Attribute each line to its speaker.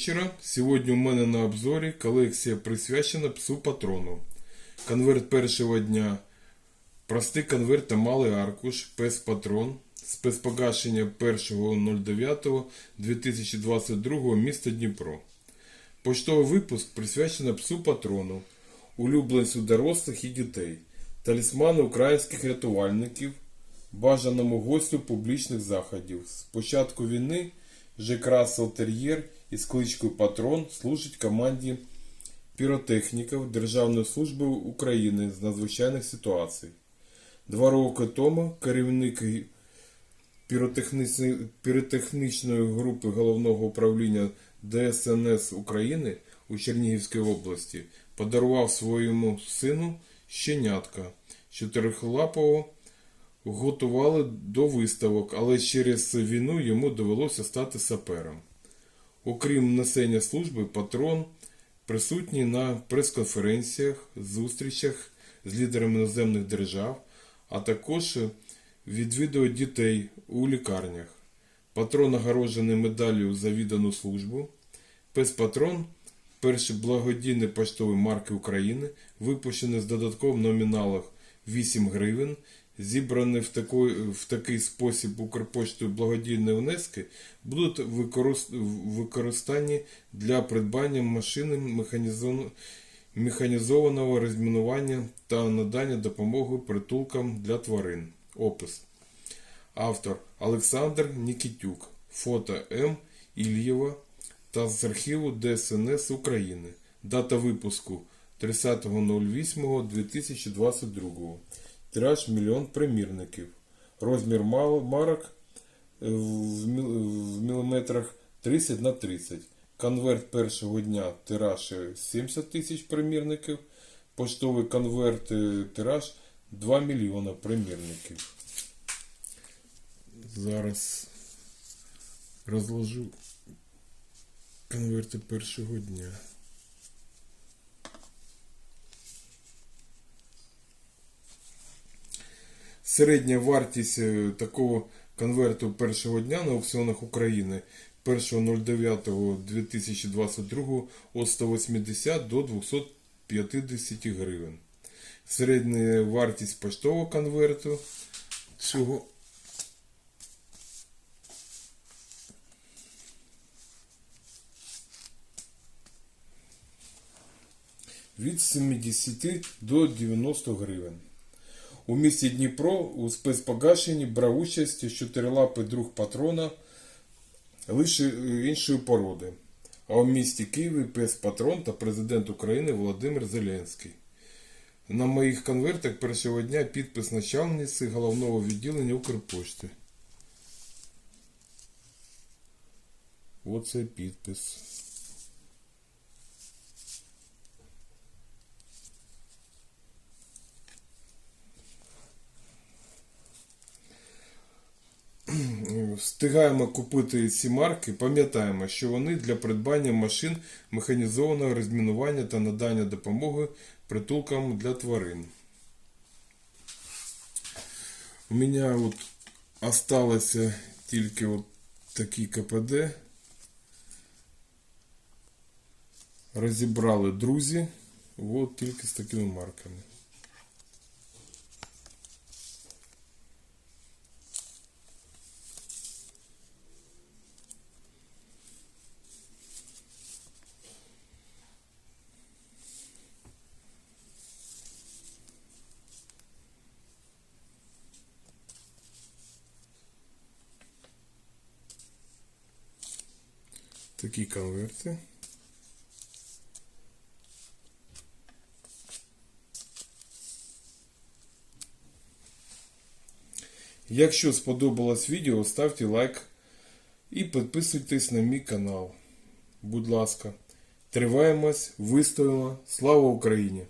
Speaker 1: вечора. Сьогодні у мене на обзорі колекція присвячена псу патрону. Конверт першого дня. Простий конверт та малий аркуш. Пес патрон. Спецпогашення 1.09.2022 місто Дніпро. Поштовий випуск присвячено псу патрону, улюбленцю дорослих і дітей, талісману українських рятувальників, бажаному гостю публічних заходів. З початку війни Жек Тер'єр із кличкою Патрон служить команді піротехніків Державної служби України з надзвичайних ситуацій. Два роки тому керівник піротехнічної, групи головного управління ДСНС України у Чернігівській області подарував своєму сину щенятка чотирихлапого готували до виставок, але через війну йому довелося стати сапером. Окрім несення служби, патрон присутній на прес-конференціях, зустрічах з лідерами іноземних держав, а також відвідує дітей у лікарнях. Патрон нагороджений медаллю за віддану службу. Пес Патрон перший благодійний поштовий марки України, випущений з додатковим номіналом 8 гривень, зібрані в такий, в такий спосіб Укрпоштою благодійні внески, будуть використані для придбання машини механізованого розмінування та надання допомоги притулкам для тварин. Опис. Автор Олександр Нікітюк. Фото М. Ільєва та з архіву ДСНС України. Дата випуску 30.08.2022. Тираж мільйон примірників. Розмір марок е, в міліметрах 30 на 30. Конверт першого дня тираж е, 70 тисяч примірників. Поштовий конверт е, тираж 2 мільйона примірників. Зараз розложу конверти першого дня. Середня вартість е, такого конверту першого дня на аукціонах України 1.09.2022 від 180 до 250 гривень. Середня вартість поштового конверту цього від 70 до 90 гривень. У місті Дніпро у спецпогашенні брав участь чотирилапий друг патрона лише е, іншої породи. А у місті Києві пес патрон та президент України Володимир Зеленський. На моїх конвертах першого дня підпис начальниці головного відділення Укрпошти. Оце підпис. Встигаємо купити ці марки, пам'ятаємо, що вони для придбання машин механізованого розмінування та надання допомоги притулкам для тварин. У мене от осталося тільки от такі КПД. Розібрали друзі. От тільки з такими марками. Такі конверти. Якщо сподобалось відео, ставте лайк і підписуйтесь на мій канал. Будь ласка, триваємось, вистоїмо. Слава Україні!